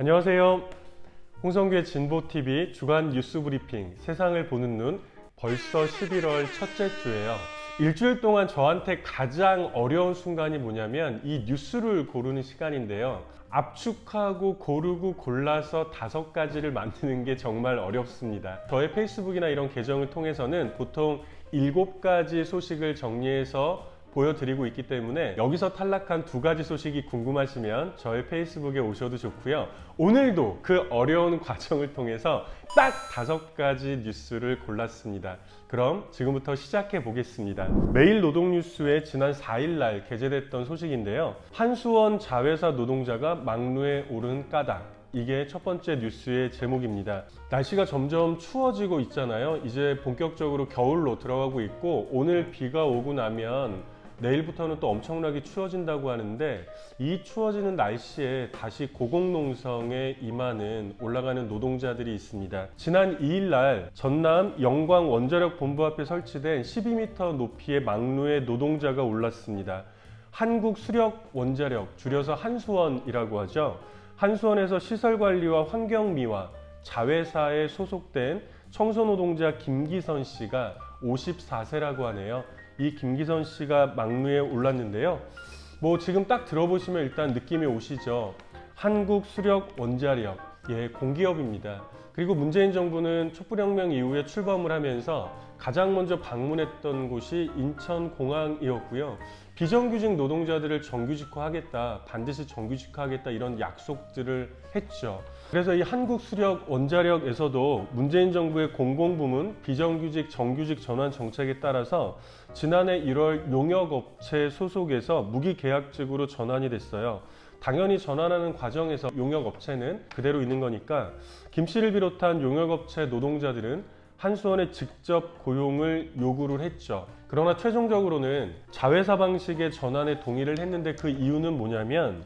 안녕하세요. 홍성규의 진보TV 주간 뉴스 브리핑 세상을 보는 눈 벌써 11월 첫째 주예요. 일주일 동안 저한테 가장 어려운 순간이 뭐냐면 이 뉴스를 고르는 시간인데요. 압축하고 고르고 골라서 다섯 가지를 만드는 게 정말 어렵습니다. 저의 페이스북이나 이런 계정을 통해서는 보통 일곱 가지 소식을 정리해서 보여드리고 있기 때문에 여기서 탈락한 두 가지 소식이 궁금하시면 저의 페이스북에 오셔도 좋고요. 오늘도 그 어려운 과정을 통해서 딱 다섯 가지 뉴스를 골랐습니다. 그럼 지금부터 시작해 보겠습니다. 매일 노동뉴스에 지난 4일날 게재됐던 소식인데요. 한수원 자회사 노동자가 막루에 오른 까닭. 이게 첫 번째 뉴스의 제목입니다. 날씨가 점점 추워지고 있잖아요. 이제 본격적으로 겨울로 들어가고 있고 오늘 비가 오고 나면 내일부터는 또 엄청나게 추워진다고 하는데 이 추워지는 날씨에 다시 고공농성에 임하는 올라가는 노동자들이 있습니다. 지난 2일 날 전남 영광 원자력 본부 앞에 설치된 12m 높이의 망루에 노동자가 올랐습니다. 한국 수력 원자력 줄여서 한수원이라고 하죠. 한수원에서 시설 관리와 환경 미화 자회사에 소속된 청소노동자 김기선 씨가 54세라고 하네요. 이 김기선 씨가 막루에 올랐는데요. 뭐 지금 딱 들어보시면 일단 느낌이 오시죠. 한국 수력 원자력 예 공기업입니다. 그리고 문재인 정부는 촛불혁명 이후에 출범을 하면서 가장 먼저 방문했던 곳이 인천공항이었고요. 비정규직 노동자들을 정규직화하겠다, 반드시 정규직화하겠다 이런 약속들을 했죠. 그래서 이 한국 수력 원자력에서도 문재인 정부의 공공부문 비정규직 정규직 전환 정책에 따라서 지난해 1월 용역업체 소속에서 무기계약직으로 전환이 됐어요. 당연히 전환하는 과정에서 용역업체는 그대로 있는 거니까 김 씨를 비롯한 용역업체 노동자들은 한수원에 직접 고용을 요구를 했죠. 그러나 최종적으로는 자회사 방식의 전환에 동의를 했는데 그 이유는 뭐냐면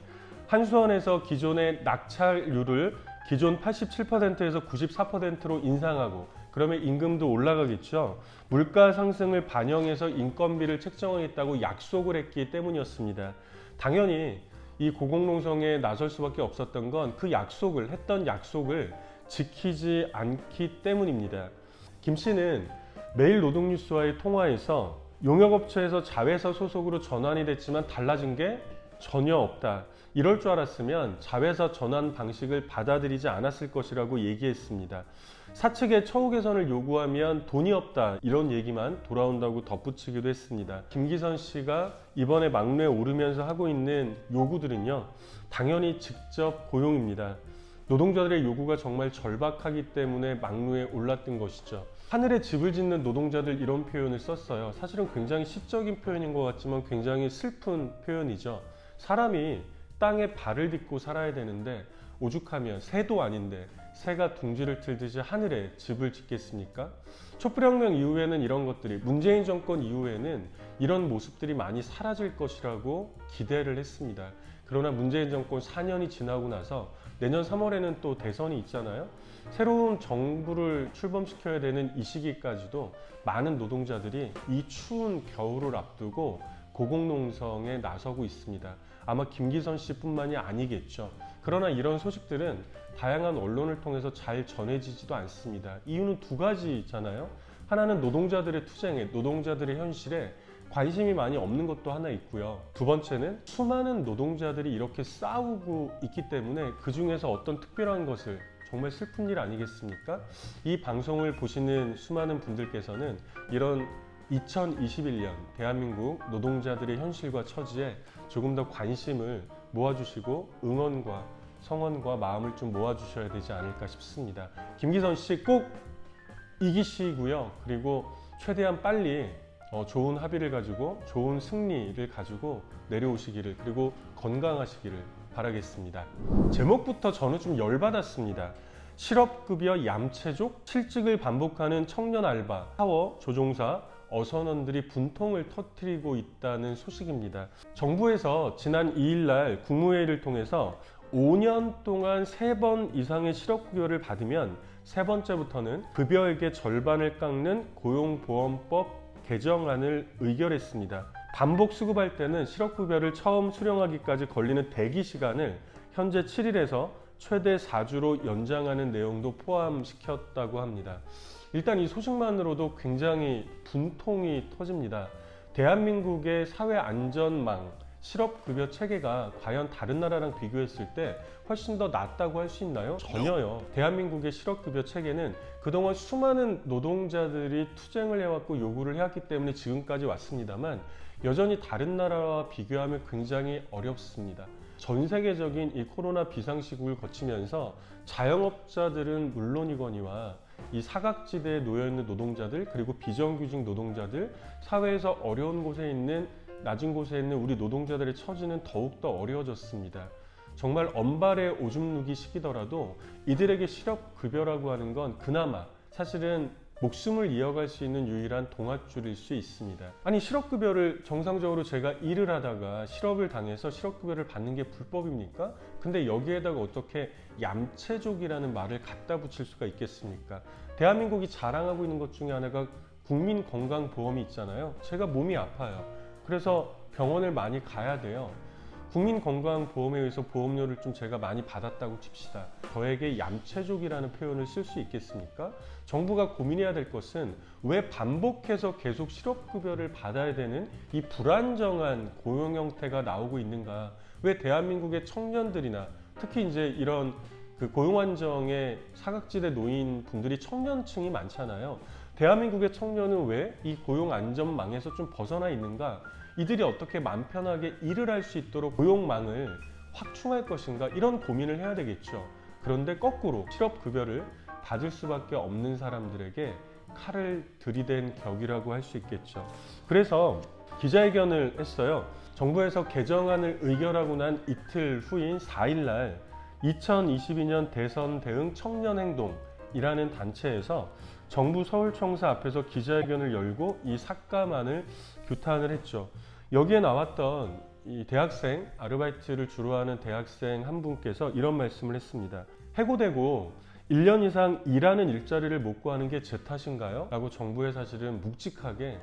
한수원에서 기존의 낙찰률을 기존 87%에서 94%로 인상하고 그러면 임금도 올라가겠죠. 물가 상승을 반영해서 인건비를 책정하겠다고 약속을 했기 때문이었습니다. 당연히 이 고공농성에 나설 수밖에 없었던 건 그 약속을 했던 약속을 지키지 않기 때문입니다. 김 씨는 매일 노동뉴스와의 통화에서 용역업체에서 자회사 소속으로 전환이 됐지만 달라진 게 전혀 없다. 이럴 줄 알았으면 자회사 전환 방식을 받아들이지 않았을 것이라고 얘기했습니다. 사측에 처우 개선을 요구하면 돈이 없다 이런 얘기만 돌아온다고 덧붙이기도 했습니다. 김기선 씨가 이번에 막내에 오르면서 하고 있는 요구들은요 당연히 직접 고용입니다. 노동자들의 요구가 정말 절박하기 때문에 막루에 올랐던 것이죠. 하늘에 집을 짓는 노동자들 이런 표현을 썼어요. 사실은 굉장히 시적인 표현인 것 같지만 굉장히 슬픈 표현이죠. 사람이 땅에 발을 딛고 살아야 되는데 오죽하면 새도 아닌데 새가 둥지를 틀듯이 하늘에 집을 짓겠습니까? 촛불혁명 이후에는 이런 것들이 문재인 정권 이후에는 이런 모습들이 많이 사라질 것이라고 기대를 했습니다. 그러나 문재인 정권 4년이 지나고 나서 내년 3월에는 또 대선이 있잖아요. 새로운 정부를 출범시켜야 되는 이 시기까지도 많은 노동자들이 이 추운 겨울을 앞두고 고공농성에 나서고 있습니다. 아마 김기선 씨뿐만이 아니겠죠. 그러나 이런 소식들은 다양한 언론을 통해서 잘 전해지지도 않습니다. 이유는 두 가지잖아요. 하나는 노동자들의 투쟁에, 노동자들의 현실에 관심이 많이 없는 것도 하나 있고요. 두 번째는 수많은 노동자들이 이렇게 싸우고 있기 때문에 그 중에서 어떤 특별한 것을 정말 슬픈 일 아니겠습니까? 이 방송을 보시는 수많은 분들께서는 이런 2021년 대한민국 노동자들의 현실과 처지에 조금 더 관심을 모아주시고 응원과 성원과 마음을 좀 모아주셔야 되지 않을까 싶습니다. 김기선 씨 꼭 이기시고요. 그리고 최대한 빨리 어, 좋은 합의를 가지고 좋은 승리를 가지고 내려오시기를 그리고 건강하시기를 바라겠습니다. 제목부터 저는 좀 열받았습니다. 실업급여 얌체족 실직을 반복하는 청년 알바, 사워, 조종사, 어선원들이 분통을 터뜨리고 있다는 소식입니다. 정부에서 지난 2일 날 국무회의를 통해서 5년 동안 3번 이상의 실업급여를 받으면 세 번째부터는 급여액의 절반을 깎는 고용보험법 개정안을 의결했습니다. 반복 수급할 때는 실업급여를 처음 수령하기까지 걸리는 대기 시간을 현재 7일에서 최대 4주로 연장하는 내용도 포함시켰다고 합니다. 일단 이 소식만으로도 굉장히 분통이 터집니다. 대한민국의 사회 안전망, 실업급여 체계가 과연 다른 나라랑 비교했을 때 훨씬 더 낫다고 할 수 있나요? 전혀요. 대한민국의 실업급여 체계는 그동안 수많은 노동자들이 투쟁을 해왔고 요구를 해왔기 때문에 지금까지 왔습니다만 여전히 다른 나라와 비교하면 굉장히 어렵습니다. 전 세계적인 이 코로나 비상시국을 거치면서 자영업자들은 물론이거니와 이 사각지대에 놓여 있는 노동자들 그리고 비정규직 노동자들 사회에서 어려운 곳에 있는 낮은 곳에 있는 우리 노동자들의 처지는 더욱더 어려워졌습니다. 정말 언발의 오줌 누기 시기더라도 이들에게 실업급여라고 하는 건 그나마 사실은 목숨을 이어갈 수 있는 유일한 동아줄일 수 있습니다. 아니 실업급여를 정상적으로 제가 일을 하다가 실업을 당해서 실업급여를 받는 게 불법입니까? 근데 여기에다가 어떻게 얌체족이라는 말을 갖다 붙일 수가 있겠습니까? 대한민국이 자랑하고 있는 것 중에 하나가 국민건강보험이 있잖아요. 제가 몸이 아파요. 그래서 병원을 많이 가야 돼요. 국민건강보험에 의해서 보험료를 좀 제가 많이 받았다고 칩시다. 저에게 얌체족이라는 표현을 쓸 수 있겠습니까? 정부가 고민해야 될 것은 왜 반복해서 계속 실업급여를 받아야 되는 이 불안정한 고용 형태가 나오고 있는가? 왜 대한민국의 청년들이나 특히 이제 이런 그 고용 안정에 사각지대 놓인 분들이 청년층이 많잖아요. 대한민국의 청년은 왜 이 고용 안전망에서 좀 벗어나 있는가? 이들이 어떻게 마음 편하게 일을 할 수 있도록 고용망을 확충할 것인가? 이런 고민을 해야 되겠죠. 그런데 거꾸로 실업급여를 받을 수밖에 없는 사람들에게 칼을 들이댄 격이라고 할 수 있겠죠. 그래서 기자회견을 했어요. 정부에서 개정안을 의결하고 난 이틀 후인 4일날 2022년 대선 대응 청년행동이라는 단체에서 정부 서울청사 앞에서 기자회견을 열고 이 삭감안을 규탄을 했죠. 여기에 나왔던 이 대학생 아르바이트를 주로 하는 대학생 한 분께서 이런 말씀을 했습니다. 해고되고 1년 이상 일하는 일자리를 못 구하는 게 제 탓인가요? 라고 정부에 사실은 묵직하게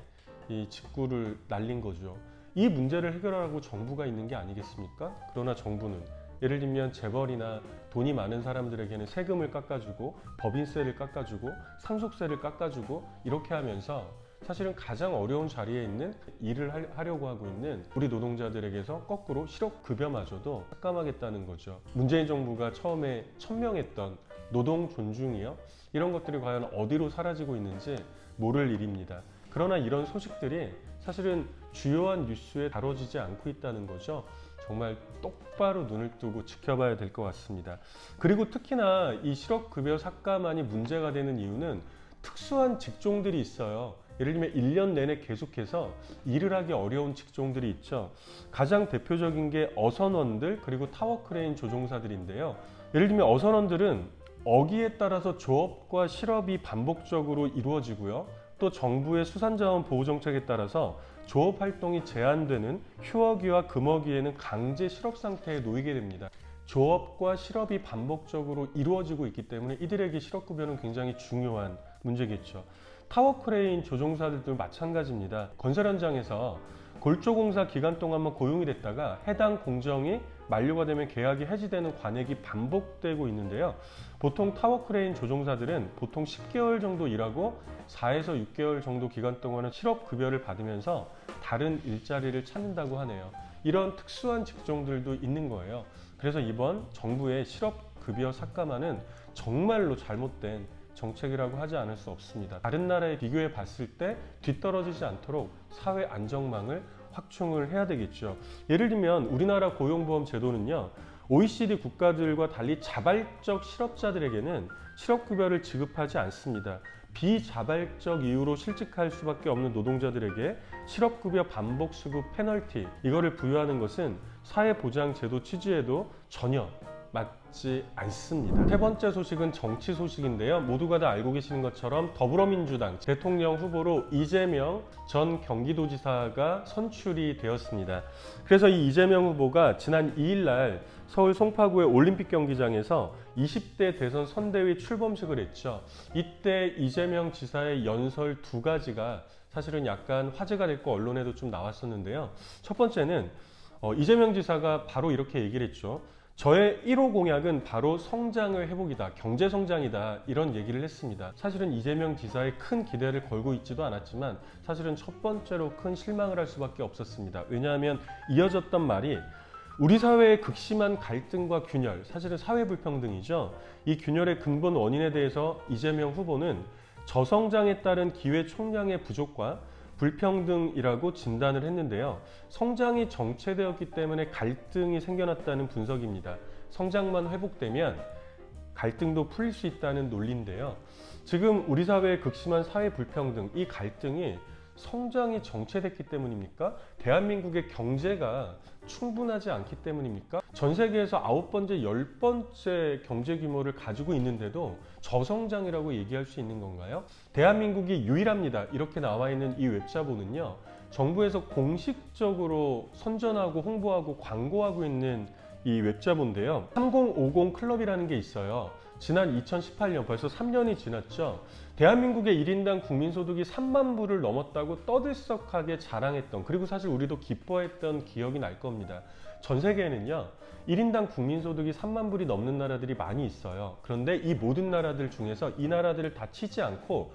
이 직구를 날린 거죠. 이 문제를 해결하라고 정부가 있는 게 아니겠습니까? 그러나 정부는 예를 들면 재벌이나 돈이 많은 사람들에게는 세금을 깎아주고 법인세를 깎아주고 상속세를 깎아주고 이렇게 하면서 사실은 가장 어려운 자리에 있는 일을 할- 하려고 하고 있는 우리 노동자들에게서 거꾸로 실업급여마저도 삭감하겠다는 거죠. 문재인 정부가 처음에 천명했던 노동 존중이요. 이런 것들이 과연 어디로 사라지고 있는지 모를 일입니다. 그러나 이런 소식들이 사실은 주요한 뉴스에 다뤄지지 않고 있다는 거죠. 정말 똑바로 눈을 뜨고 지켜봐야 될 것 같습니다. 그리고 특히나 이 실업급여 삭감안이 문제가 되는 이유는 특수한 직종들이 있어요. 예를 들면 1년 내내 계속해서 일을 하기 어려운 직종들이 있죠. 가장 대표적인 게 어선원들 그리고 타워크레인 조종사들인데요. 예를 들면 어선원들은 어기에 따라서 조업과 실업이 반복적으로 이루어지고요. 또 정부의 수산자원 보호 정책에 따라서 조업 활동이 제한되는 휴어기와 금어기에는 강제 실업 상태에 놓이게 됩니다. 조업과 실업이 반복적으로 이루어지고 있기 때문에 이들에게 실업급여는 굉장히 중요한 문제겠죠. 타워크레인 조종사들도 마찬가지입니다. 건설 현장에서 골조공사 기간 동안만 고용이 됐다가 해당 공정이 만료가 되면 계약이 해지되는 관액이 반복되고 있는데요. 보통 타워크레인 조종사들은 보통 10개월 정도 일하고 4에서 6개월 정도 기간 동안은 실업급여를 받으면서 다른 일자리를 찾는다고 하네요. 이런 특수한 직종들도 있는 거예요. 그래서 이번 정부의 실업급여 삭감안은 정말로 잘못된 정책이라고 하지 않을 수 없습니다. 다른 나라에 비교해 봤을 때 뒤떨어지지 않도록 사회 안정망을 확충을 해야 되겠죠. 예를 들면 우리나라 고용보험 제도는요. OECD 국가들과 달리 자발적 실업자들에게는 실업급여를 지급하지 않습니다. 비자발적 이유로 실직할 수밖에 없는 노동자들에게 실업급여 반복 수급 페널티 이거를 부여하는 것은 사회보장제도 취지에도 전혀 맞 지 않습니다. 세 번째 소식은 정치 소식인데요. 모두가 다 알고 계시는 것처럼 더불어민주당 대통령 후보로 이재명 전 경기도지사가 선출이 되었습니다. 그래서 이 이재명 후보가 지난 2일 날 서울 송파구의 올림픽 경기장에서 20대 대선 선대위 출범식을 했죠. 이때 이재명 지사의 연설 두 가지가 사실은 약간 화제가 됐고 언론에도 좀 나왔었는데요. 첫 번째는 어, 이재명 지사가 바로 이렇게 얘기를 했죠. 저의 1호 공약은 바로 성장을 회복이다, 경제 성장이다 이런 얘기를 했습니다. 사실은 이재명 지사의 큰 기대를 걸고 있지도 않았지만 사실은 첫 번째로 큰 실망을 할 수밖에 없었습니다. 왜냐하면 이어졌던 말이 우리 사회의 극심한 갈등과 균열, 사실은 사회 불평등이죠. 이 균열의 근본 원인에 대해서 이재명 후보는 저성장에 따른 기회 총량의 부족과 불평등이라고 진단을 했는데요. 성장이 정체되었기 때문에 갈등이 생겨났다는 분석입니다. 성장만 회복되면 갈등도 풀릴 수 있다는 논리인데요. 지금 우리 사회의 극심한 사회 불평등, 이 갈등이 성장이 정체됐기 때문입니까? 대한민국의 경제가 충분하지 않기 때문입니까? 전 세계에서 아홉 번째, 열 번째 경제 규모를 가지고 있는데도 저성장이라고 얘기할 수 있는 건가요? 대한민국이 유일합니다. 이렇게 나와 있는 이 웹자본은요. 정부에서 공식적으로 선전하고 홍보하고 광고하고 있는 이 웹자본인데요. 3050 클럽이라는 게 있어요. 지난 2018년 벌써 3년이 지났죠. 대한민국의 1인당 국민소득이 3만 불을 넘었다고 떠들썩하게 자랑했던 그리고 사실 우리도 기뻐했던 기억이 날 겁니다. 전 세계에는요. 1인당 국민소득이 3만 불이 넘는 나라들이 많이 있어요. 그런데 이 모든 나라들 중에서 이 나라들을 다 치지 않고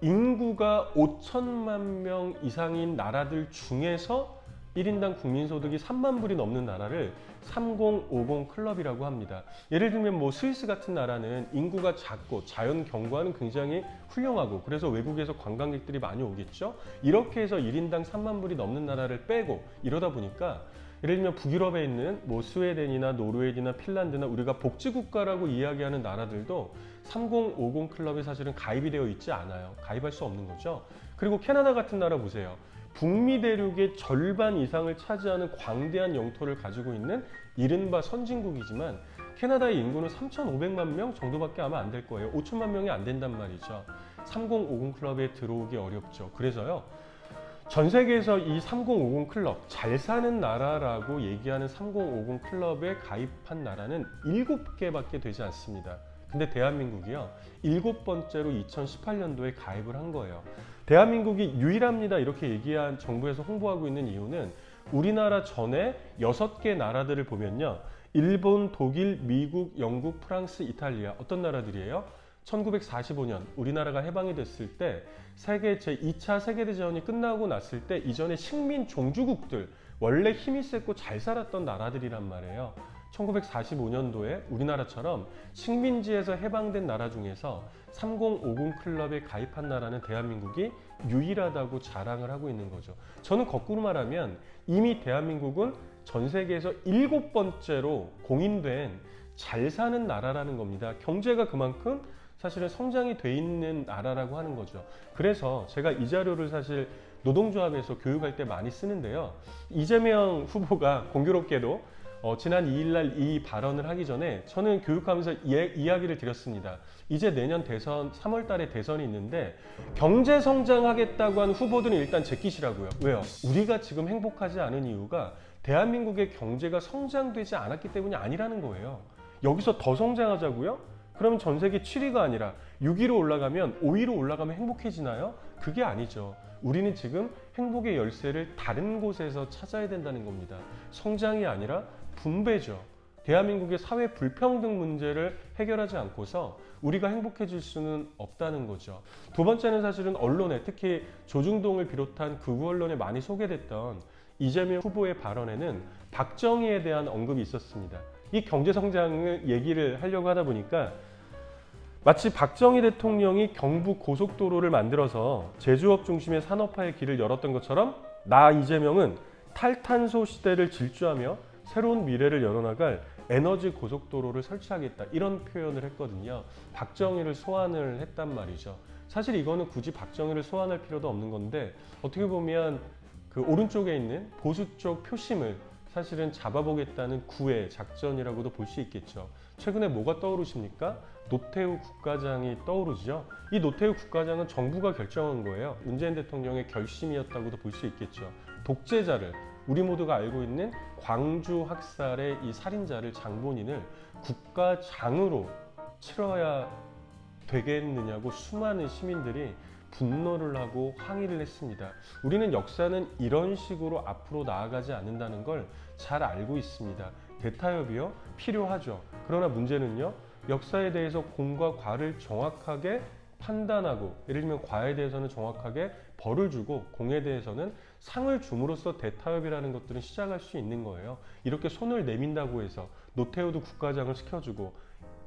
인구가 5천만 명 이상인 나라들 중에서 1인당 국민소득이 3만 불이 넘는 나라를 3050 클럽이라고 합니다. 예를 들면 뭐 스위스 같은 나라는 인구가 작고 자연 경관은 굉장히 훌륭하고 그래서 외국에서 관광객들이 많이 오겠죠. 이렇게 해서 1인당 3만 불이 넘는 나라를 빼고 이러다 보니까 예를 들면 북유럽에 있는 뭐 스웨덴이나 노르웨이나 핀란드나 우리가 복지국가라고 이야기하는 나라들도 3050 클럽에 사실은 가입이 되어 있지 않아요. 가입할 수 없는 거죠. 그리고 캐나다 같은 나라 보세요. 북미 대륙의 절반 이상을 차지하는 광대한 영토를 가지고 있는 이른바 선진국이지만 캐나다의 인구는 3,500만 명 정도밖에 아마 안 될 거예요. 5천만 명이 안 된단 말이죠. 3050 클럽에 들어오기 어렵죠. 그래서요. 전 세계에서 이 3050 클럽, 잘 사는 나라라고 얘기하는 3050 클럽에 가입한 나라는 7개밖에 되지 않습니다. 근데 대한민국이요. 일곱 번째로 2018년도에 가입을 한 거예요. 대한민국이 유일합니다. 이렇게 얘기한 정부에서 홍보하고 있는 이유는 우리나라 전에 여섯 개 나라들을 보면요. 일본, 독일, 미국, 영국, 프랑스, 이탈리아 어떤 나라들이에요? 1945년 우리나라가 해방이 됐을 때 세계 제 2차 세계대전이 끝나고 났을 때 이전에 식민 종주국들 원래 힘이 세고 잘 살았던 나라들이란 말이에요. 1945년도에 우리나라처럼 식민지에서 해방된 나라 중에서 3050 클럽에 가입한 나라는 대한민국이 유일하다고 자랑을 하고 있는 거죠. 저는 거꾸로 말하면 이미 대한민국은 전 세계에서 일곱 번째로 공인된 잘 사는 나라라는 겁니다. 경제가 그만큼 사실은 성장이 돼 있는 나라라고 하는 거죠. 그래서 제가 이 자료를 사실 노동조합에서 교육할 때 많이 쓰는데요. 이재명 후보가 공교롭게도 어, 지난 2일날 이 발언을 하기 전에 저는 교육하면서 이, 이야기를 드렸습니다. 이제 내년 대선 3월달에 대선이 있는데 경제 성장하겠다고 한 후보들은 일단 제끼시라고요. 왜요? 우리가 지금 행복하지 않은 이유가 대한민국의 경제가 성장되지 않았기 때문이 아니라는 거예요. 여기서 더 성장하자고요? 그러면 전 세계 7위가 아니라 6위로 올라가면 5위로 올라가면 행복해지나요? 그게 아니죠. 우리는 지금 행복의 열쇠를 다른 곳에서 찾아야 된다는 겁니다. 성장이 아니라 분배죠. 대한민국의 사회 불평등 문제를 해결하지 않고서 우리가 행복해질 수는 없다는 거죠. 두 번째는 사실은 언론에 특히 조중동을 비롯한 극우 언론에 많이 소개됐던 이재명 후보의 발언에는 박정희에 대한 언급이 있었습니다. 이 경제 성장을 얘기를 하려고 하다 보니까 마치 박정희 대통령이 경부 고속도로를 만들어서 제조업 중심의 산업화의 길을 열었던 것처럼 나 이재명은 탈탄소 시대를 질주하며 새로운 미래를 열어나갈 에너지 고속도로를 설치하겠다 이런 표현을 했거든요. 박정희를 소환을 했단 말이죠. 사실 이거는 굳이 박정희를 소환할 필요도 없는 건데 어떻게 보면 그 오른쪽에 있는 보수 쪽 표심을 사실은 잡아보겠다는 구애 작전이라고도 볼 수 있겠죠. 최근에 뭐가 떠오르십니까? 노태우 국가장이 떠오르죠. 이 노태우 국가장은 정부가 결정한 거예요. 문재인 대통령의 결심이었다고도 볼 수 있겠죠. 독재자를 우리 모두가 알고 있는 광주 학살의 이 살인자를 장본인을 국가장으로 치러야 되겠느냐고 수많은 시민들이 분노를 하고 항의를 했습니다. 우리는 역사는 이런 식으로 앞으로 나아가지 않는다는 걸 잘 알고 있습니다. 대타협이요 필요하죠. 그러나 문제는요 역사에 대해서 공과 과를 정확하게 판단하고 예를 들면 과에 대해서는 정확하게 벌을 주고 공에 대해서는 상을 줌으로써 대타협이라는 것들은 시작할 수 있는 거예요. 이렇게 손을 내민다고 해서 노태우도 국가장을 시켜주고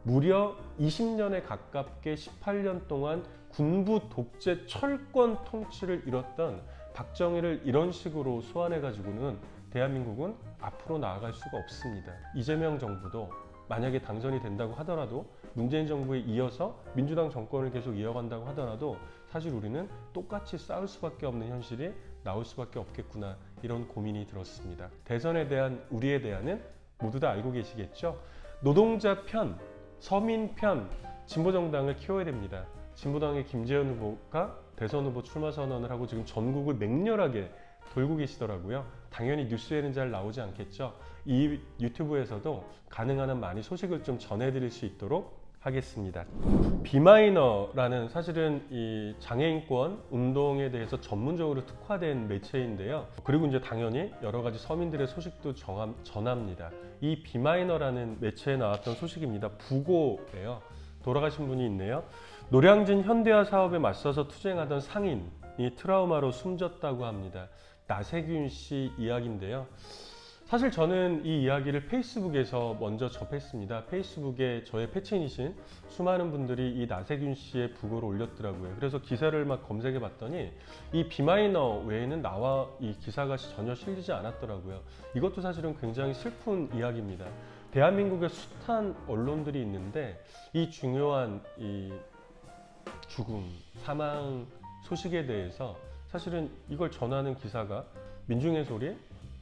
무려 20년에 가깝게 18년 동안 군부 독재 철권 통치를 이뤘던 박정희를 이런 식으로 소환해 가지고는 대한민국은 앞으로 나아갈 수가 없습니다. 이재명 정부도 만약에 당선이 된다고 하더라도 문재인 정부에 이어서 민주당 정권을 계속 이어간다고 하더라도 사실 우리는 똑같이 싸울 수밖에 없는 현실이 나올 수밖에 없겠구나 이런 고민이 들었습니다. 대선에 대한 우리에 대한은 모두 다 알고 계시겠죠? 노동자 편, 서민 편, 진보정당을 키워야 됩니다. 진보당의 김재현 후보가 대선 후보 출마 선언을 하고 지금 전국을 맹렬하게 돌고 계시더라고요. 당연히 뉴스에는 잘 나오지 않겠죠. 이 유튜브에서도 가능한 한 많이 소식을 좀 전해드릴 수 있도록 하겠습니다. 비마이너라는 사실은 이 장애인권 운동에 대해서 전문적으로 특화된 매체인데요. 그리고 이제 당연히 여러 가지 서민들의 소식도 정함, 전합니다. 이 비마이너라는 매체에 나왔던 소식입니다. 부고예요. 돌아가신 분이 있네요. 노량진 현대화 사업에 맞서서 투쟁하던 상인이 트라우마로 숨졌다고 합니다. 나세균 씨 이야기인데요. 사실 저는 이 이야기를 페이스북에서 먼저 접했습니다. 페이스북에 저의 패친이신 수많은 분들이 이 나세균 씨의 부고를 올렸더라고요. 그래서 기사를 막 검색해 봤더니 이 비마이너 외에는 나와 이 기사가 전혀 실리지 않았더라고요. 이것도 사실은 굉장히 슬픈 이야기입니다. 대한민국에 숱한 언론들이 있는데 이 중요한 이 죽음, 사망 소식에 대해서 사실은 이걸 전하는 기사가 민중의 소리,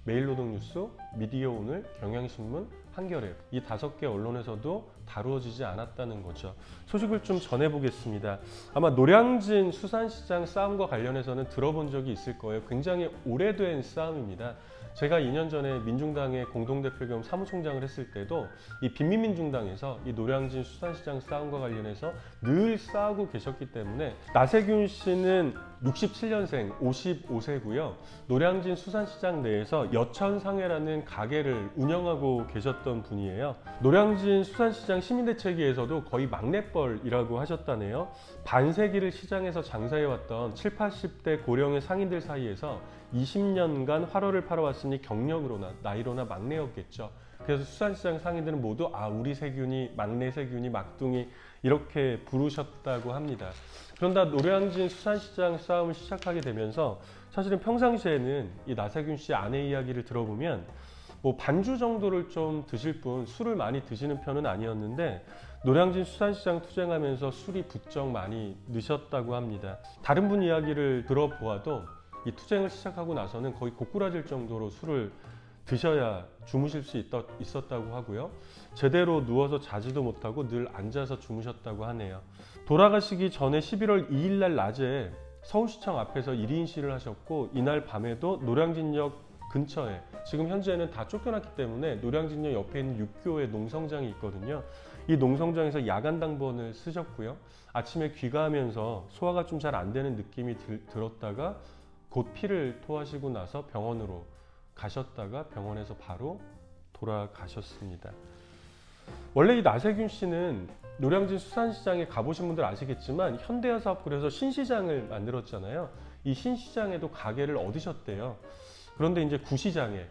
매일노동뉴스, 미디어 오늘, 경향신문, 한겨레 이 다섯 개 언론에서도 다루어지지 않았다는 거죠. 소식을 좀 전해보겠습니다. 아마 노량진 수산시장 싸움과 관련해서는 들어본 적이 있을 거예요. 굉장히 오래된 싸움입니다. 제가 2년 전에 민중당의 공동대표 겸 사무총장을 했을 때도 이 빈민민중당에서 이 노량진 수산시장 싸움과 관련해서 늘 싸우고 계셨기 때문에 나세균 씨는 67년생 55세고요. 노량진 수산시장 내에서 여천상해라는 가게를 운영하고 계셨던 분이에요. 노량진 수산시장 시민대책위에서도 거의 막내뻘이라고 하셨다네요. 반세기를 시장에서 장사해왔던 7, 80대 고령의 상인들 사이에서 20년간 화로를 팔아왔으니 경력으로나 나이로나 막내였겠죠. 그래서 수산시장 상인들은 모두 아 우리 세균이 막내 세균이 막둥이 이렇게 부르셨다고 합니다. 그런다 노량진 수산시장 싸움을 시작하게 되면서 사실은 평상시에는 이 나세균 씨 아내 이야기를 들어보면 뭐 반주 정도를 좀 드실 뿐 술을 많이 드시는 편은 아니었는데 노량진 수산시장 투쟁하면서 술이 부쩍 많이 느셨다고 합니다. 다른 분 이야기를 들어보아도 이 투쟁을 시작하고 나서는 거의 고꾸라질 정도로 술을 드셔야 주무실 수 있다, 있었다고 하고요. 제대로 누워서 자지도 못하고 늘 앉아서 주무셨다고 하네요. 돌아가시기 전에 11월 2일 날 낮에 서울시청 앞에서 1인 시를 하셨고 이날 밤에도 노량진역 근처에 지금 현재는 다 쫓겨났기 때문에 노량진역 옆에 있는 육교에 농성장이 있거든요. 이 농성장에서 야간 당번을 쓰셨고요. 아침에 귀가하면서 소화가 좀 잘 안 되는 느낌이 들, 들었다가 곧 피를 토하시고 나서 병원으로 가셨다가 병원에서 바로 돌아가셨습니다. 원래 이 나세균 씨는 노량진 수산시장에 가보신 분들 아시겠지만 현대화 사업구에서 신시장을 만들었잖아요. 이 신시장에도 가게를 얻으셨대요. 그런데 이제 구시장에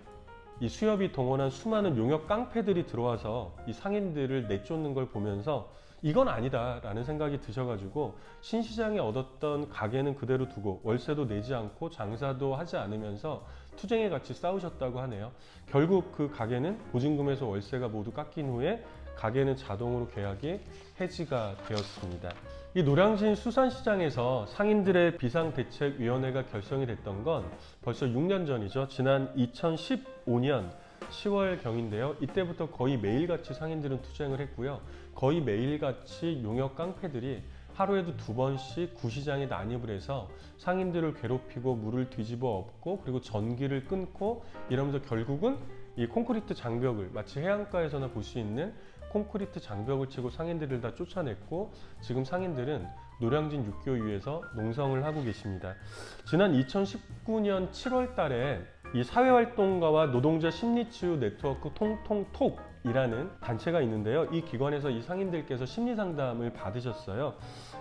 이 수협이 동원한 수많은 용역 깡패들이 들어와서 이 상인들을 내쫓는 걸 보면서 이건 아니다라는 생각이 드셔가지고 신시장에 얻었던 가게는 그대로 두고 월세도 내지 않고 장사도 하지 않으면서 투쟁에 같이 싸우셨다고 하네요. 결국 그 가게는 보증금에서 월세가 모두 깎인 후에 가게는 자동으로 계약이 해지가 되었습니다. 이 노량진 수산시장에서 상인들의 비상대책위원회가 결성이 됐던 건 벌써 6년 전이죠. 지난 2015년 10월경인데요. 이때부터 거의 매일같이 상인들은 투쟁을 했고요. 거의 매일같이 용역 깡패들이 하루에도 두 번씩 구시장에 난입을 해서 상인들을 괴롭히고 물을 뒤집어 엎고 그리고 전기를 끊고 이러면서 결국은 이 콘크리트 장벽을 마치 해안가에서나 볼 수 있는 콘크리트 장벽을 치고 상인들을 다 쫓아냈고 지금 상인들은 노량진 육교 위에서 농성을 하고 계십니다. 지난 2019년 7월 달에 이 사회활동가와 노동자 심리치유 네트워크 통통톡 이라는 단체가 있는데요. 이 기관에서 이 상인들께서 심리 상담을 받으셨어요.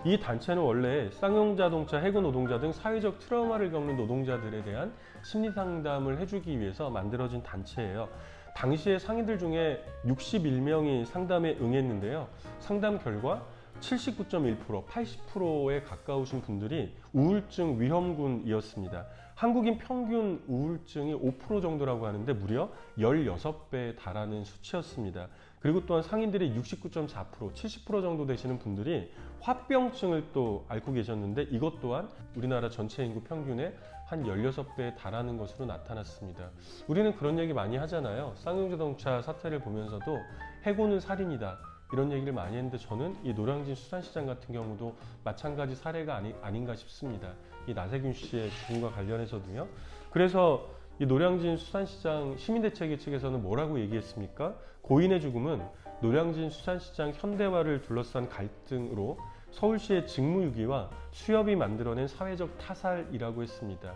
이 단체는 원래 쌍용 자동차 해고 노동자 등 사회적 트라우마를 겪는 노동자들에 대한 심리 상담을 해주기 위해서 만들어진 단체예요. 당시에 상인들 중에 61명이 상담에 응했는데요. 상담 결과 79.1%, 80%에 가까우신 분들이 우울증 위험군이었습니다. 한국인 평균 우울증이 5% 정도라고 하는데 무려 16배에 달하는 수치였습니다. 그리고 또한 상인들의 69.4%, 70% 정도 되시는 분들이 화병증을 또 앓고 계셨는데 이것 또한 우리나라 전체 인구 평균의 한 16배에 달하는 것으로 나타났습니다. 우리는 그런 얘기 많이 하잖아요. 쌍용자동차 사태를 보면서도 해고는 살인이다. 이런 얘기를 많이 했는데 저는 이 노량진 수산시장 같은 경우도 마찬가지 사례가 아니, 아닌가 싶습니다. 이 나세균 씨의 죽음과 관련해서도요. 그래서 이 노량진 수산시장 시민대책위 측에서는 뭐라고 얘기했습니까? 고인의 죽음은 노량진 수산시장 현대화를 둘러싼 갈등으로 서울시의 직무유기와 수협이 만들어낸 사회적 타살이라고 했습니다.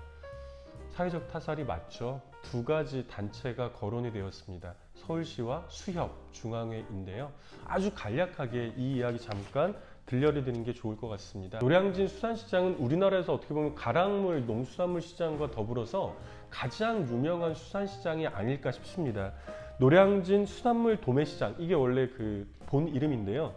사회적 타살이 맞죠. 두 가지 단체가 거론이 되었습니다. 서울시와 수협, 중앙회인데요. 아주 간략하게 이 이야기 잠깐 들려드리는 게 좋을 것 같습니다. 노량진 수산시장은 우리나라에서 어떻게 보면 가랑물 농수산물 시장과 더불어서 가장 유명한 수산시장이 아닐까 싶습니다. 노량진 수산물 도매시장 이게 원래 그 본 이름인데요.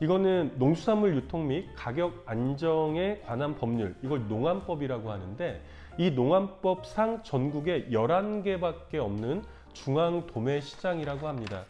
이거는 농수산물 유통 및 가격 안정에 관한 법률 이걸 농안법이라고 하는데 이 농안법상 전국에 11개밖에 없는 중앙 도매 시장이라고 합니다.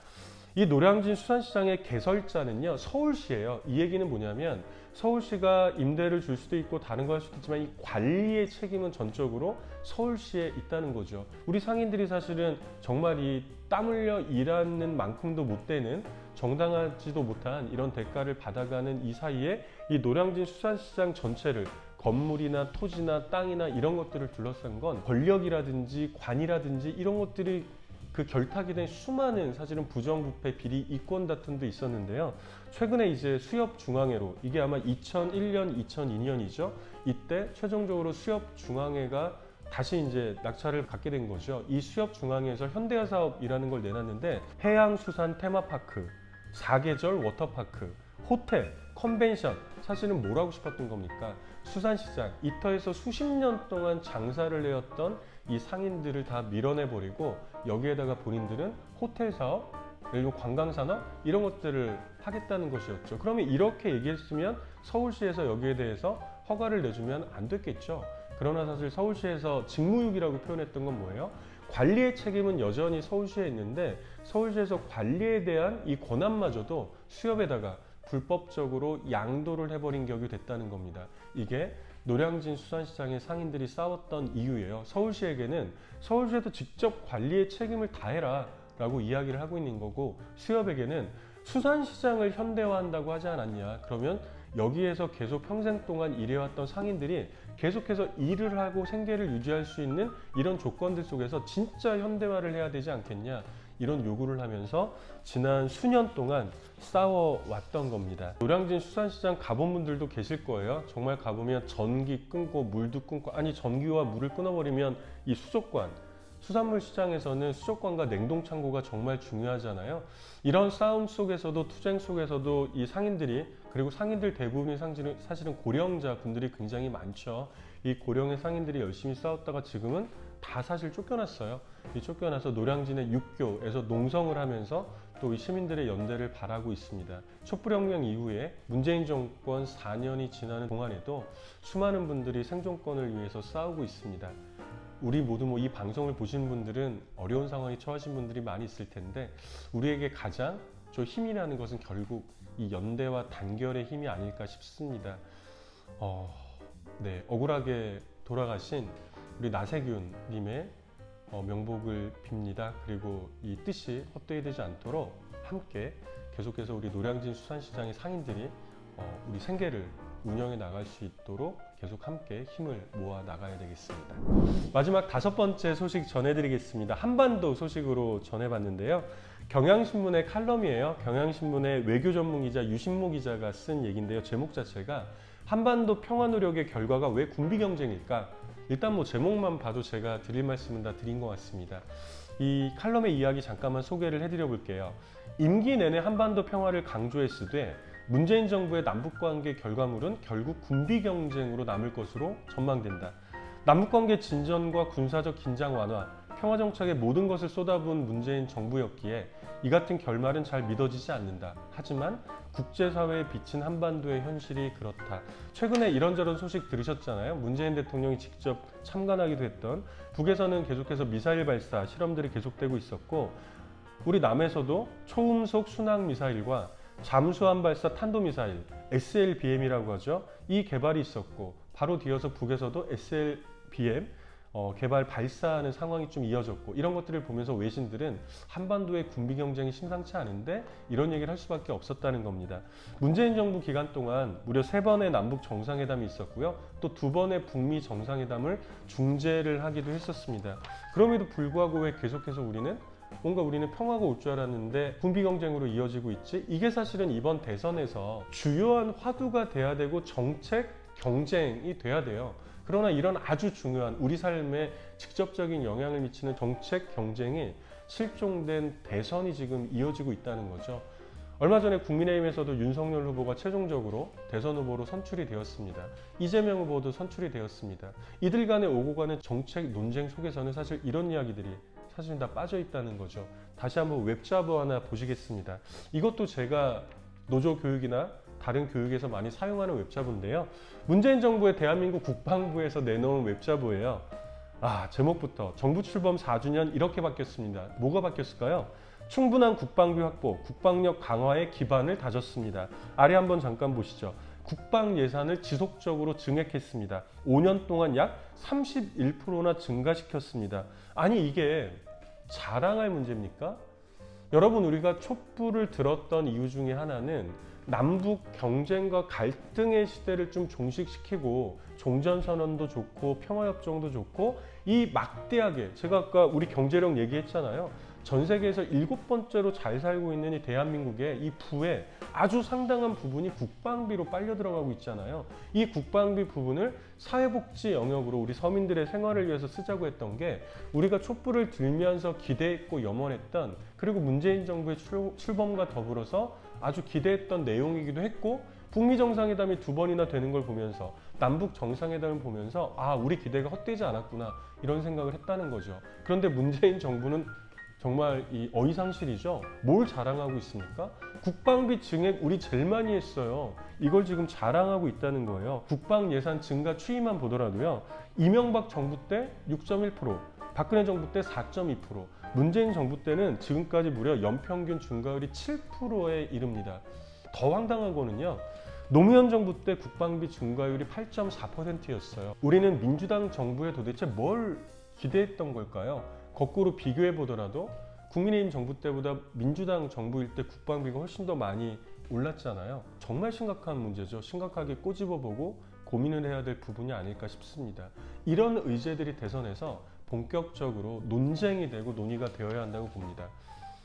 이 노량진 수산시장의 개설자는요 서울시예요. 이 얘기는 뭐냐면 서울시가 임대를 줄 수도 있고 다른 거 할 수도 있지만 이 관리의 책임은 전적으로 서울시에 있다는 거죠. 우리 상인들이 사실은 정말 이 땀 흘려 일하는 만큼도 못 되는 정당하지도 못한 이런 대가를 받아가는 이 사이에 이 노량진 수산시장 전체를 건물이나 토지나 땅이나 이런 것들을 둘러싼 건 권력이라든지 관이라든지 이런 것들이 그 결탁이 된 수많은 사실은 부정부패 비리 이권 다툼도 있었는데요. 최근에 이제 수협 중앙회로 이게 아마 2001년, 2002년이죠. 이때 최종적으로 수협 중앙회가 다시 이제 낙찰을 받게 된 거죠. 이 수협 중앙회에서 현대화 사업이라는 걸 내놨는데 해양 수산 테마파크, 사계절 워터파크, 호텔, 컨벤션 사실은 뭘 하고 싶었던 겁니까? 수산시장 이터에서 수십 년 동안 장사를 해왔던 이 상인들을 다 밀어내버리고 여기에다가 본인들은 호텔 사업 그리고 관광 산업 이런 것들을 하겠다는 것이었죠. 그러면 이렇게 얘기했으면 서울시에서 여기에 대해서 허가를 내주면 안 됐겠죠. 그러나 사실 서울시에서 직무유기라고 표현했던 건 뭐예요? 관리의 책임은 여전히 서울시에 있는데 서울시에서 관리에 대한 이 권한마저도 수협에다가 불법적으로 양도를 해버린 격이 됐다는 겁니다. 이게 노량진 수산시장의 상인들이 싸웠던 이유예요. 서울시에게는 서울시에서 직접 관리의 책임을 다해라 라고 이야기를 하고 있는 거고 수협에게는 수산시장을 현대화한다고 하지 않았냐. 그러면 여기에서 계속 평생 동안 일해왔던 상인들이 계속해서 일을 하고 생계를 유지할 수 있는 이런 조건들 속에서 진짜 현대화를 해야 되지 않겠냐. 이런 요구를 하면서 지난 수년 동안 싸워왔던 겁니다. 노량진 수산시장 가본 분들도 계실 거예요. 정말 가보면 전기 끊고 물도 끊고 아니 전기와 물을 끊어버리면 이 수족관 수산물 시장에서는 수족관과 냉동 창고가 정말 중요하잖아요. 이런 싸움 속에서도 투쟁 속에서도 이 상인들이 그리고 상인들 대부분이 사실은, 사실은 고령자 분들이 굉장히 많죠. 이 고령의 상인들이 열심히 싸웠다가 지금은 다 사실 쫓겨났어요. 이 쫓겨나서 노량진의 육교에서 농성을 하면서 또 이 시민들의 연대를 바라고 있습니다. 촛불혁명 이후에 문재인 정권 4년이 지나는 동안에도 수많은 분들이 생존권을 위해서 싸우고 있습니다. 우리 모두 뭐 이 방송을 보신 분들은 어려운 상황에 처하신 분들이 많이 있을 텐데 우리에게 가장 저 힘이라는 것은 결국 이 연대와 단결의 힘이 아닐까 싶습니다. 어, 네, 억울하게 돌아가신 우리 나세균님의 어, 명복을 빕니다. 그리고 이 뜻이 헛되이 되지 않도록 함께 계속해서 우리 노량진 수산시장의 상인들이 어, 우리 생계를 운영해 나갈 수 있도록 계속 함께 힘을 모아 나가야 되겠습니다. 마지막 다섯 번째 소식 전해드리겠습니다. 한반도 소식으로 전해봤는데요. 경향신문의 칼럼이에요. 경향신문의 외교 전문 기자 유신모 기자가 쓴 얘기인데요. 제목 자체가 한반도 평화 노력의 결과가 왜 군비 경쟁일까? 일단 뭐 제목만 봐도 제가 드릴 말씀은 다 드린 것 같습니다. 이 칼럼의 이야기 잠깐만 소개를 해드려 볼게요. 임기 내내 한반도 평화를 강조했으되 문재인 정부의 남북 관계 결과물은 결국 군비 경쟁으로 남을 것으로 전망된다. 남북 관계 진전과 군사적 긴장 완화, 평화 정착에 모든 것을 쏟아부은 문재인 정부였기에 이 같은 결말은 잘 믿어지지 않는다. 하지만 국제사회에 비친 한반도의 현실이 그렇다. 최근에 이런저런 소식 들으셨잖아요. 문재인 대통령이 직접 참관하기도 했던 북에서는 계속해서 미사일 발사 실험들이 계속되고 있었고 우리 남에서도 초음속 순항 미사일과 잠수함 발사 탄도 미사일 SLBM이라고 하죠. 이 개발이 있었고 바로 뒤어서 북에서도 SLBM 어, 개발 발사하는 상황이 좀 이어졌고 이런 것들을 보면서 외신들은 한반도의 군비 경쟁이 심상치 않은데 이런 얘기를 할 수밖에 없었다는 겁니다. 문재인 정부 기간 동안 무려 세 번의 남북 정상회담이 있었고요. 또 두 번의 북미 정상회담을 중재를 하기도 했었습니다. 그럼에도 불구하고 왜 계속해서 우리는 뭔가 우리는 평화가 올 줄 알았는데 군비 경쟁으로 이어지고 있지? 이게 사실은 이번 대선에서 주요한 화두가 돼야 되고 정책 경쟁이 돼야 돼요. 그러나 이런 아주 중요한 우리 삶에 직접적인 영향을 미치는 정책 경쟁이 실종된 대선이 지금 이어지고 있다는 거죠. 얼마 전에 국민의힘에서도 윤석열 후보가 최종적으로 대선 후보로 선출이 되었습니다. 이재명 후보도 선출이 되었습니다. 이들 간의 오고 가는 정책 논쟁 속에서는 사실 이런 이야기들이 사실 다 빠져 있다는 거죠. 다시 한번 웹자보 하나 보시겠습니다. 이것도 제가 노조 교육이나 다른 교육에서 많이 사용하는 웹자보인데요. 문재인 정부의 대한민국 국방부에서 내놓은 웹자보예요. 아, 제목부터 정부 출범 4주년 이렇게 바뀌었습니다. 뭐가 바뀌었을까요? 충분한 국방비 확보, 국방력 강화의 기반을 다졌습니다. 아래 한번 잠깐 보시죠. 국방 예산을 지속적으로 증액했습니다. 5년 동안 약 31%나 증가시켰습니다. 아니 이게 자랑할 문제입니까? 여러분 우리가 촛불을 들었던 이유 중에 하나는 남북 경쟁과 갈등의 시대를 좀 종식시키고 종전선언도 좋고 평화협정도 좋고 이 막대하게 제가 아까 우리 경제력 얘기했잖아요. 전 세계에서 일곱 번째로 잘 살고 있는 이 대한민국의 이 부에 아주 상당한 부분이 국방비로 빨려 들어가고 있잖아요. 이 국방비 부분을 사회복지 영역으로 우리 서민들의 생활을 위해서 쓰자고 했던 게 우리가 촛불을 들면서 기대했고 염원했던 그리고 문재인 정부의 출, 출범과 더불어서 아주 기대했던 내용이기도 했고 북미 정상회담이 두 번이나 되는 걸 보면서 남북 정상회담을 보면서 아 우리 기대가 헛되지 않았구나 이런 생각을 했다는 거죠. 그런데 문재인 정부는 정말 이 어이상실이죠. 뭘 자랑하고 있습니까? 국방비 증액 우리 제일 많이 했어요. 이걸 지금 자랑하고 있다는 거예요. 국방 예산 증가 추이만 보더라도요. 이명박 정부 때 6.1%, 박근혜 정부 때 4.2%, 문재인 정부 때는 지금까지 무려 연평균 증가율이 7%에 이릅니다. 더 황당한 거는요. 노무현 정부 때 국방비 증가율이 8.4%였어요. 우리는 민주당 정부에 도대체 뭘 기대했던 걸까요? 거꾸로 비교해 보더라도 국민의힘 정부 때보다 민주당 정부일 때 국방비가 훨씬 더 많이 올랐잖아요. 정말 심각한 문제죠. 심각하게 꼬집어 보고 고민을 해야 될 부분이 아닐까 싶습니다. 이런 의제들이 대선에서 본격적으로 논쟁이 되고 논의가 되어야 한다고 봅니다.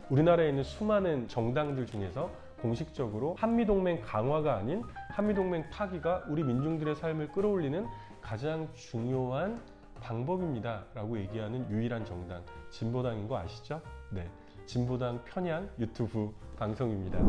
우리나라에 있는 수많은 정당들 중에서 공식적으로 한미동맹 강화가 아닌 한미동맹 파기가 우리 민중들의 삶을 끌어올리는 가장 중요한 방법입니다. 라고 얘기하는 유일한 정당, 진보당인 거 아시죠? 네. 진보당 편향 유튜브 방송입니다.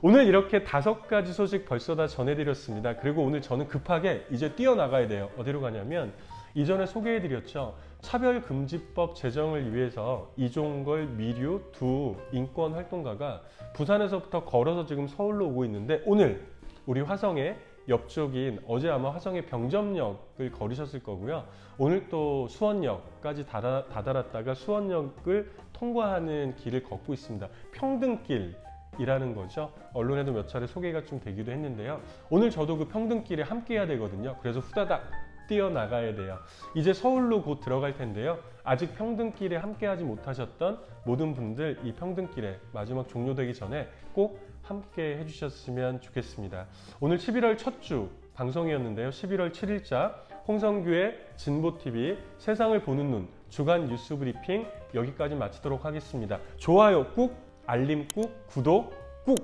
오늘 이렇게 다섯 가지 소식 벌써 다 전해드렸습니다. 그리고 오늘 저는 급하게 이제 뛰어나가야 돼요. 어디로 가냐면 이전에 소개해드렸죠. 차별금지법 제정을 위해서 이종걸, 미류 두 인권 활동가가 부산에서부터 걸어서 지금 서울로 오고 있는데 오늘 우리 화성에 옆쪽인 어제 아마 화성의 병점역을 걸으셨을 거고요. 오늘 또 수원역까지 다다, 다다랐다가 수원역을 통과하는 길을 걷고 있습니다. 평등길 이라는 거죠. 언론에도 몇 차례 소개가 좀 되기도 했는데요. 오늘 저도 그 평등길에 함께 해야 되거든요. 그래서 후다닥 뛰어나가야 돼요. 이제 서울로 곧 들어갈 텐데요. 아직 평등길에 함께하지 못하셨던 모든 분들 이 평등길에 마지막 종료되기 전에 꼭 함께 해주셨으면 좋겠습니다. 오늘 11월 첫 주 방송이었는데요. 11월 7일자 홍성규의 진보TV 세상을 보는 눈 주간 뉴스 브리핑 여기까지 마치도록 하겠습니다. 좋아요 꾹 알림 꾹, 구독 꾹,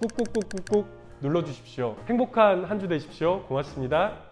꾹꾹꾹꾹꾹 눌러주십시오. 행복한 한 주 되십시오. 고맙습니다.